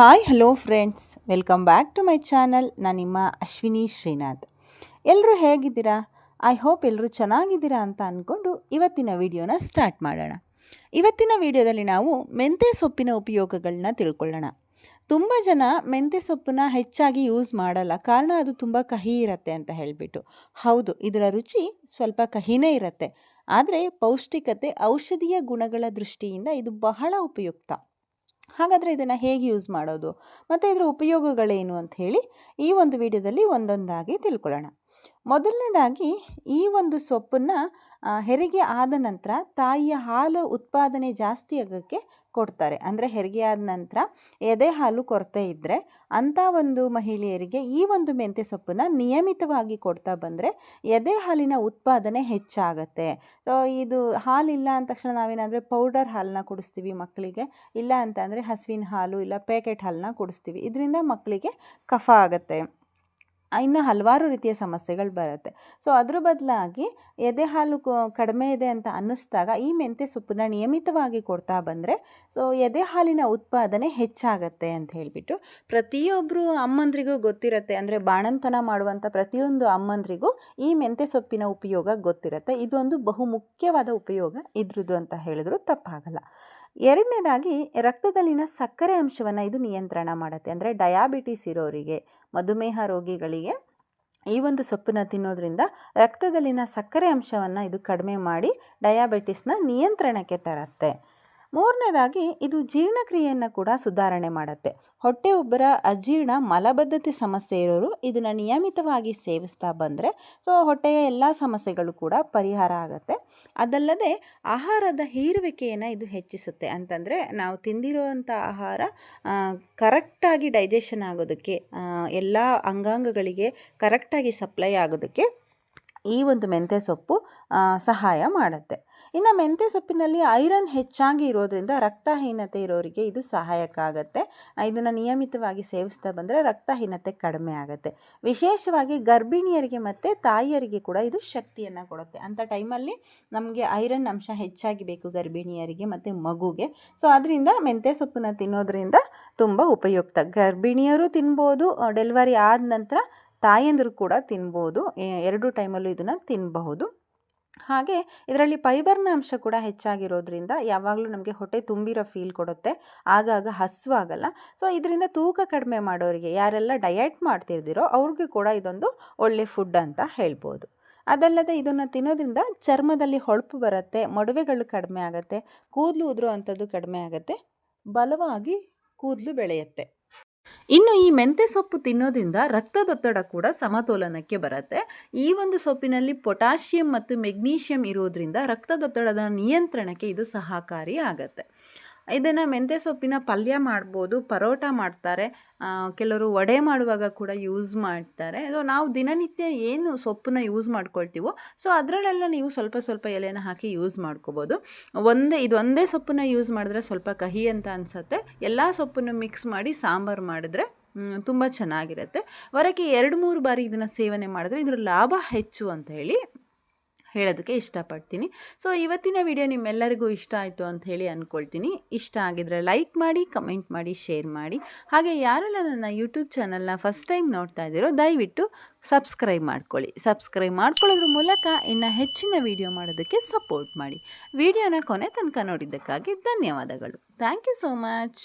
Hi hello friends welcome back to my channel ನಾನು ನಿಮ್ಮ ಅಶ್ವಿನಿ ಶ್ರೀನಾಥ್. ಎಲ್ಲರೂ ಹೇಗಿದ್ದೀರಾ? ಐ ಹೋಪ್ ಎಲ್ಲರೂ ಚೆನ್ನಾಗಿದ್ದೀರಾ ಅಂತ ಅಂದ್ಕೊಂಡು ಇವತ್ತಿನ ವಿಡಿಯೋನ ಸ್ಟಾರ್ಟ್ ಮಾಡೋಣ. ಇವತ್ತಿನ ವಿಡಿಯೋದಲ್ಲಿ ನಾವು ಮೆಂತ್ಯ ಸೊಪ್ಪಿನ ಉಪಯೋಗಗಳನ್ನ ತಿಳ್ಕೊಳ್ಳೋಣ. ತುಂಬ ಜನ ಮೆಂತ್ಯ ಸೊಪ್ಪನ್ನ ಹೆಚ್ಚಾಗಿ ಯೂಸ್ ಮಾಡಲ್ಲ. ಕಾರಣ ಅದು ತುಂಬ ಕಹಿ ಇರುತ್ತೆ ಅಂತ ಹೇಳಿಬಿಟ್ಟು. ಹೌದು, ಇದರ ರುಚಿ ಸ್ವಲ್ಪ ಕಹಿನೇ ಇರುತ್ತೆ. ಆದರೆ ಪೌಷ್ಟಿಕತೆ ಔಷಧೀಯ ಗುಣಗಳ ದೃಷ್ಟಿಯಿಂದ ಇದು ಬಹಳ ಉಪಯುಕ್ತ. ಹಾಗಾದರೆ ಇದನ್ನು ಹೇಗೆ ಯೂಸ್ ಮಾಡೋದು? ಮತ್ತು ಇದರ ಉಪಯೋಗಗಳೇನು ಅಂತ ಹೇಳಿ ಈ ಒಂದು ವಿಡಿಯೋದಲ್ಲಿ ಒಂದೊಂದಾಗಿ ತಿಳ್ಕೊಳ್ಳೋಣ. ಮೊದಲನೇದಾಗಿ ಈ ಒಂದು ಸೊಪ್ಪನ್ನು ಹೆರಿಗೆ ಆದ ನಂತರ ತಾಯಿಯ ಹಾಲು ಉತ್ಪಾದನೆ ಜಾಸ್ತಿ ಆಗೋಕ್ಕೆ ಕೊಡ್ತಾರೆ. ಅಂದರೆ ಹೆರಿಗೆ ಆದ ನಂತರ ಎದೆ ಹಾಲು ಕೊರತೆ ಇದ್ದರೆ ಅಂಥ ಒಂದು ಮಹಿಳೆಯರಿಗೆ ಈ ಒಂದು ಮೆಂತ್ಯ ಸೊಪ್ಪನ್ನು ನಿಯಮಿತವಾಗಿ ಕೊಡ್ತಾ ಬಂದರೆ ಎದೆ ಹಾಲಿನ ಉತ್ಪಾದನೆ ಹೆಚ್ಚಾಗತ್ತೆ. ಸೊ ಇದು ಹಾಲಿಲ್ಲ ಅಂದ ತಕ್ಷಣ ನಾವೇನಾದರೆ ಪೌಡರ್ ಹಾಲನ್ನ ಕುಡಿಸ್ತೀವಿ ಮಕ್ಕಳಿಗೆ, ಇಲ್ಲ ಅಂತ ಅಂದರೆ ಹಸುವಿನ ಹಾಲು ಇಲ್ಲ ಪ್ಯಾಕೆಟ್ ಹಾಲನ್ನ ಕುಡಿಸ್ತೀವಿ. ಇದರಿಂದ ಮಕ್ಕಳಿಗೆ ಕಫ ಆಗುತ್ತೆ. ಇನ್ನು ಹಲವಾರು ರೀತಿಯ ಸಮಸ್ಯೆಗಳು ಬರುತ್ತೆ. ಸೊ ಅದ್ರ ಬದಲಾಗಿ ಎದೆ ಹಾಲು ಕಡಿಮೆ ಇದೆ ಅಂತ ಅನ್ನಿಸ್ದಾಗ ಈ ಮೆಂತ್ಯ ಸೊಪ್ಪನ್ನ ನಿಯಮಿತವಾಗಿ ಕೊಡ್ತಾ ಬಂದರೆ ಸೊ ಎದೆ ಹಾಲಿನ ಉತ್ಪಾದನೆ ಹೆಚ್ಚಾಗತ್ತೆ ಅಂತ ಹೇಳಿಬಿಟ್ಟು ಪ್ರತಿಯೊಬ್ಬರು ಅಮ್ಮಂದ್ರಿಗೂ ಗೊತ್ತಿರುತ್ತೆ. ಅಂದರೆ ಬಾಣಂತನ ಮಾಡುವಂಥ ಪ್ರತಿಯೊಂದು ಅಮ್ಮಂದ್ರಿಗೂ ಈ ಮೆಂತ್ಯ ಸೊಪ್ಪಿನ ಉಪಯೋಗ ಗೊತ್ತಿರುತ್ತೆ. ಇದೊಂದು ಬಹುಮುಖ್ಯವಾದ ಉಪಯೋಗ. ಇದ್ರದ್ದು ಅಂತ ಹೇಳಿದ್ರು ತಪ್ಪಾಗಲ್ಲ. ಎರಡನೇದಾಗಿ ರಕ್ತದಲ್ಲಿನ ಸಕ್ಕರೆ ಅಂಶವನ್ನು ಇದು ನಿಯಂತ್ರಣ ಮಾಡುತ್ತೆ. ಅಂದರೆ ಡಯಾಬಿಟಿಸ್ ಇರೋರಿಗೆ, ಮಧುಮೇಹ ರೋಗಿಗಳಿಗೆ ಈ ಒಂದು ಸೊಪ್ಪನ್ನು ತಿನ್ನೋದ್ರಿಂದ ರಕ್ತದಲ್ಲಿನ ಸಕ್ಕರೆ ಅಂಶವನ್ನು ಇದು ಕಡಿಮೆ ಮಾಡಿ ಡಯಾಬಿಟಿಸ್ನ ನಿಯಂತ್ರಣಕ್ಕೆ ತರುತ್ತೆ. ಮೂರನೇದಾಗಿ, ಇದು ಜೀರ್ಣಕ್ರಿಯೆಯನ್ನು ಕೂಡ ಸುಧಾರಣೆ ಮಾಡುತ್ತೆ. ಹೊಟ್ಟೆ ಉಬ್ಬರ ಅಜೀರ್ಣ, ಮಲಬದ್ಧತೆ ಸಮಸ್ಯೆ ಇರೋರು ಇದನ್ನು ನಿಯಮಿತವಾಗಿ ಸೇವಿಸ್ತಾ ಬಂದರೆ, ಸೊ ಹೊಟ್ಟೆಯ ಎಲ್ಲ ಸಮಸ್ಯೆಗಳು ಕೂಡ ಪರಿಹಾರ ಆಗುತ್ತೆ. ಅದಲ್ಲದೆ, ಆಹಾರದ ಹೀರುವಿಕೆಯನ್ನು ಇದು ಹೆಚ್ಚಿಸುತ್ತೆ. ಅಂತಂದರೆ, ನಾವು ತಿಂದಿರುವಂಥ ಆಹಾರ ಕರೆಕ್ಟಾಗಿ ಡೈಜೆಷನ್ ಆಗೋದಕ್ಕೆ ಎಲ್ಲ ಅಂಗಾಂಗಗಳಿಗೆ ಕರೆಕ್ಟಾಗಿ ಸಪ್ಲೈ ಆಗೋದಕ್ಕೆ ಈ ಒಂದು ಮೆಂತ್ಯ ಸೊಪ್ಪು ಸಹಾಯ ಮಾಡುತ್ತೆ. ಇನ್ನು ಮೆಂತ್ಯ ಸೊಪ್ಪಿನಲ್ಲಿ ಐರನ್ ಹೆಚ್ಚಾಗಿ ಇರೋದ್ರಿಂದ ರಕ್ತಹೀನತೆ ಇರೋರಿಗೆ ಇದು ಸಹಾಯಕ ಆಗುತ್ತೆ. ಇದನ್ನು ನಿಯಮಿತವಾಗಿ ಸೇವಿಸ್ತಾ ಬಂದರೆ ರಕ್ತಹೀನತೆ ಕಡಿಮೆ ಆಗುತ್ತೆ. ವಿಶೇಷವಾಗಿ ಗರ್ಭಿಣಿಯರಿಗೆ ಮತ್ತು ತಾಯಿಯರಿಗೆ ಕೂಡ ಇದು ಶಕ್ತಿಯನ್ನು ಕೊಡುತ್ತೆ. ಅಂಥ ಟೈಮಲ್ಲಿ ನಮಗೆ ಐರನ್ ಅಂಶ ಹೆಚ್ಚಾಗಿ ಬೇಕು ಗರ್ಭಿಣಿಯರಿಗೆ ಮತ್ತು ಮಗುಗೆ. ಸೊ, ಅದರಿಂದ ಮೆಂತ್ಯ ಸೊಪ್ಪನ್ನು ತಿನ್ನೋದ್ರಿಂದ ತುಂಬ ಉಪಯುಕ್ತ. ಗರ್ಭಿಣಿಯರು ತಿನ್ಬೋದು, ಡೆಲಿವರಿ ಆದ ನಂತರ ತಾಯಂದಿರು ಕೂಡ ತಿನ್ಬೋದು. ಎರಡು ಟೈಮಲ್ಲೂ ಇದನ್ನು ತಿನ್ನಬಹುದು ಹಾಗೆ ಇದರಲ್ಲಿ ಫೈಬರ್ನ ಅಂಶ ಕೂಡ ಹೆಚ್ಚಾಗಿರೋದ್ರಿಂದ ಯಾವಾಗಲೂ ನಮಗೆ ಹೊಟ್ಟೆ ತುಂಬಿರೋ ಫೀಲ್ ಕೊಡುತ್ತೆ. ಆಗಾಗ ಹಸುವಾಗಲ್ಲ ಸೊ, ಇದರಿಂದ ತೂಕ ಕಡಿಮೆ ಮಾಡೋರಿಗೆ ಯಾರೆಲ್ಲ ಡಯಟ್ ಮಾಡ್ತಿರ್ದಿರೋ ಅವ್ರಿಗೆ ಕೂಡ ಇದೊಂದು ಒಳ್ಳೆ ಫುಡ್ ಅಂತ ಹೇಳ್ಬೋದು. ಅದಲ್ಲದೆ ಇದನ್ನು ತಿನ್ನೋದ್ರಿಂದ ಚರ್ಮದಲ್ಲಿ ಹೊಳಪು ಬರುತ್ತೆ, ಮೊಡವೆಗಳು ಕಡಿಮೆ ಆಗುತ್ತೆ, ಕೂದಲು ಉದುರೋ ಅಂಥದ್ದು ಕಡಿಮೆ ಆಗುತ್ತೆ, ಬಲವಾಗಿ ಕೂದಲು ಬೆಳೆಯುತ್ತೆ. ಇನ್ನು ಈ ಮೆಂತ್ಯ ಸೊಪ್ಪು ತಿನ್ನೋದ್ರಿಂದ ರಕ್ತದೊತ್ತಡ ಕೂಡ ಸಮತೋಲನಕ್ಕೆ ಬರುತ್ತೆ. ಈ ಒಂದು ಸೊಪ್ಪಿನಲ್ಲಿ ಪೊಟ್ಯಾಷಿಯಂ ಮತ್ತು ಮೆಗ್ನೀಷಿಯಂ ಇರೋದ್ರಿಂದ ರಕ್ತದೊತ್ತಡದ ನಿಯಂತ್ರಣಕ್ಕೆ ಇದು ಸಹಕಾರಿ ಆಗುತ್ತೆ. ಇದನ್ನು ಮೆಂತ್ಯ ಸೊಪ್ಪಿನ ಪಲ್ಯ ಮಾಡ್ಬೋದು, ಪರೋಟ ಮಾಡ್ತಾರೆ. ಕೆಲವರು ವಡೆ ಮಾಡುವಾಗ ಕೂಡ ಯೂಸ್ ಮಾಡ್ತಾರೆ. ಸೊ ನಾವು ದಿನನಿತ್ಯ ಏನು ಸೊಪ್ಪನ್ನ ಯೂಸ್ ಮಾಡ್ಕೊಳ್ತೀವೋ ಸೊ ಅದರಲ್ಲೆಲ್ಲ ನೀವು ಸ್ವಲ್ಪ ಸ್ವಲ್ಪ ಎಲೆನ ಹಾಕಿ ಯೂಸ್ ಮಾಡ್ಕೋಬೋದು. ಒಂದೇ, ಇದು ಒಂದೇ ಸೊಪ್ಪನ್ನ ಯೂಸ್ ಮಾಡಿದ್ರೆ ಸ್ವಲ್ಪ ಕಹಿ ಅಂತ ಅನಿಸುತ್ತೆ. ಎಲ್ಲ ಸೊಪ್ಪನ್ನು ಮಿಕ್ಸ್ ಮಾಡಿ ಸಾಂಬಾರು ಮಾಡಿದ್ರೆ ತುಂಬ ಚೆನ್ನಾಗಿರುತ್ತೆ. ವರಕ್ಕೆ ಎರಡು, ಮೂರು ಬಾರಿ ಇದನ್ನು ಸೇವನೆ ಮಾಡಿದ್ರೆ ಇದರ ಲಾಭ ಹೆಚ್ಚು ಅಂತ ಹೇಳಿ ಹೇಳೋದಕ್ಕೆ ಇಷ್ಟಪಡ್ತೀನಿ. ಸೊ ಇವತ್ತಿನ ವಿಡಿಯೋ ನಿಮ್ಮೆಲ್ಲರಿಗೂ ಇಷ್ಟ ಆಯಿತು ಅಂತ ಹೇಳಿ ಅಂದ್ಕೊಳ್ತೀನಿ ಇಷ್ಟ ಆಗಿದರೆ ಲೈಕ್ ಮಾಡಿ ಕಮೆಂಟ್ ಮಾಡಿ ಶೇರ್ ಮಾಡಿ. ಹಾಗೆ ಯಾರೆಲ್ಲ ನನ್ನ ಯೂಟ್ಯೂಬ್ ಚಾನಲ್ನ ಫಸ್ಟ್ ಟೈಮ್ ನೋಡ್ತಾ ಇದ್ದೀರೋ, ದಯವಿಟ್ಟು ಸಬ್ಸ್ಕ್ರೈಬ್ ಮಾಡ್ಕೊಳ್ಳಿ. ಸಬ್ಸ್ಕ್ರೈಬ್ ಮಾಡ್ಕೊಳ್ಳೋದ್ರ ಮೂಲಕ ಇನ್ನು ಹೆಚ್ಚಿನ ವಿಡಿಯೋ ಮಾಡೋದಕ್ಕೆ ಸಪೋರ್ಟ್ ಮಾಡಿ. ವಿಡಿಯೋನ ಕೊನೆ ತನಕ ನೋಡಿದ್ದಕ್ಕಾಗಿ ಧನ್ಯವಾದಗಳು. Thank you so much